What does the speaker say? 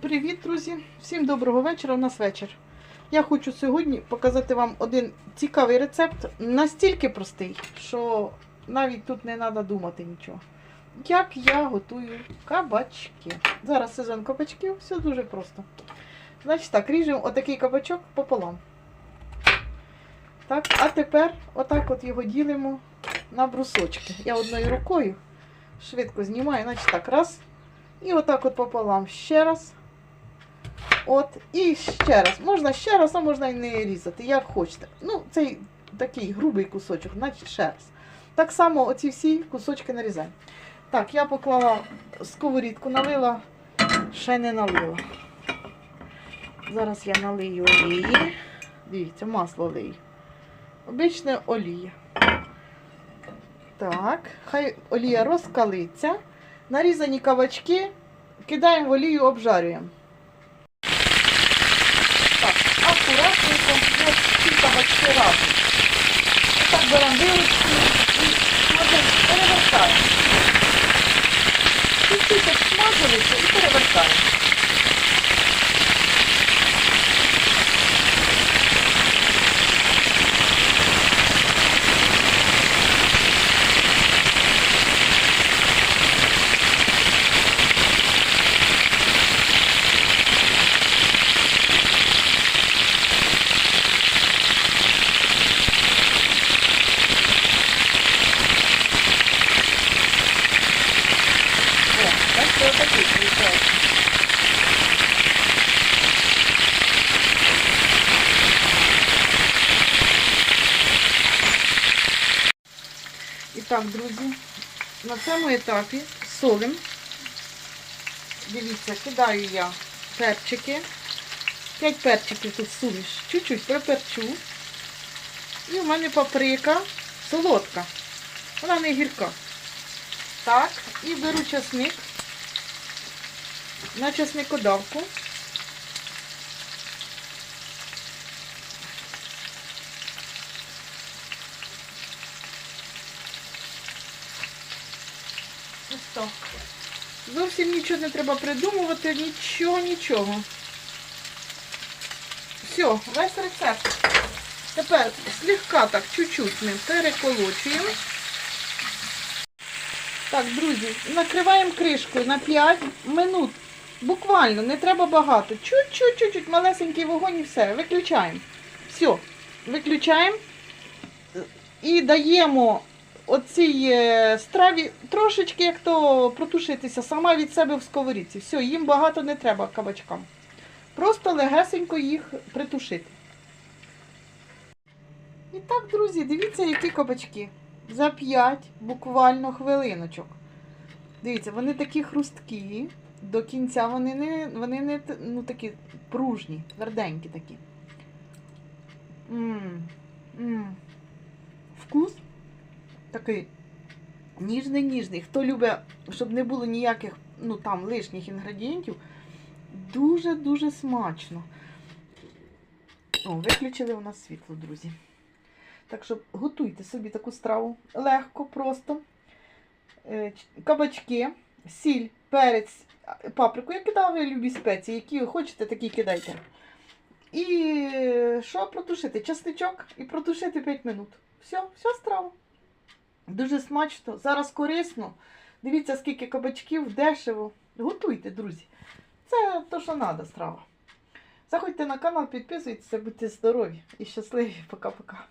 Привіт, друзі! Всім доброго вечора. У нас вечір. Я хочу сьогодні показати вам один цікавий рецепт, настільки простий, що навіть тут не треба думати нічого. Як я готую кабачки. Зараз сезон кабачків, все дуже просто. Значить так, ріжемо отакий кабачок пополам. Так, а тепер отак от його ділимо на брусочки. Я одною рукою швидко знімаю, значить так, раз. І отак от пополам ще раз. От, і ще раз. Можна ще раз, а можна і не різати, як хочете. Ну, цей такий грубий кусочок, значить ще раз. Так само оці всі кусочки нарізаємо. Так, я поклала сковорідку, налила, ще не налила. Зараз я налию олії. Дивіться, масло лию. Обичне олія. Так, хай олія розкалиться. Нарізані кабачки кидаємо в олію, обжарюємо. Так, акуратненько, от ці кабачки разом. Так беремо вилочку і кладемо, перевертаємо. Чуть-чуть обсмажилися і перевертаємо. О, бачите, отакий виходить. І так, друзі, на цьому етапі солим. Дивіться, кидаю я перчики. 5 перчиків тут суміш. Чуть-чуть приперчу. І в мене паприка солодка. Вона не гірка. Так, і беру часник на часникодавку. Так. Зовсім нічого не треба придумувати, нічого, нічого. Все, весь рецепт. Тепер слегка так чуть-чуть ми переколочуємо. Так, друзі, накриваємо кришкою на 5 минут. Буквально, не треба багато. Чуть-чуть, чуть-чуть, малесенький вогонь і все. Виключаємо. Все, виключаємо і даємо оцій е, страві трошечки, як то протушитися сама від себе в сковорідці. Все, їм багато не треба кабачкам. Просто легесенько їх притушити. І так, друзі, дивіться, які кабачки за 5 буквально хвилиночок. Дивіться, вони такі хрусткі. До кінця вони не вони не ну, такі пружні, тверденькі такі. Такий ніжний-ніжний. Хто любить, щоб не було ніяких ну, там, лишніх інгредієнтів, дуже-дуже смачно. О, виключили у нас світло, друзі. Так що готуйте собі таку страву. Легко, просто. Е, Кабачки, сіль, перець, паприку. Я кидала любі спеції, які хочете, такі кидайте. І е, що протушити? Часничок і протушити 5 минут. Все, все страва. Дуже смачно, зараз корисно. Дивіться, скільки кабачків, дешево. Готуйте, друзі. Це то, що треба, страва. Заходьте на канал, підписуйтесь, будьте здорові і щасливі. Пока-пока.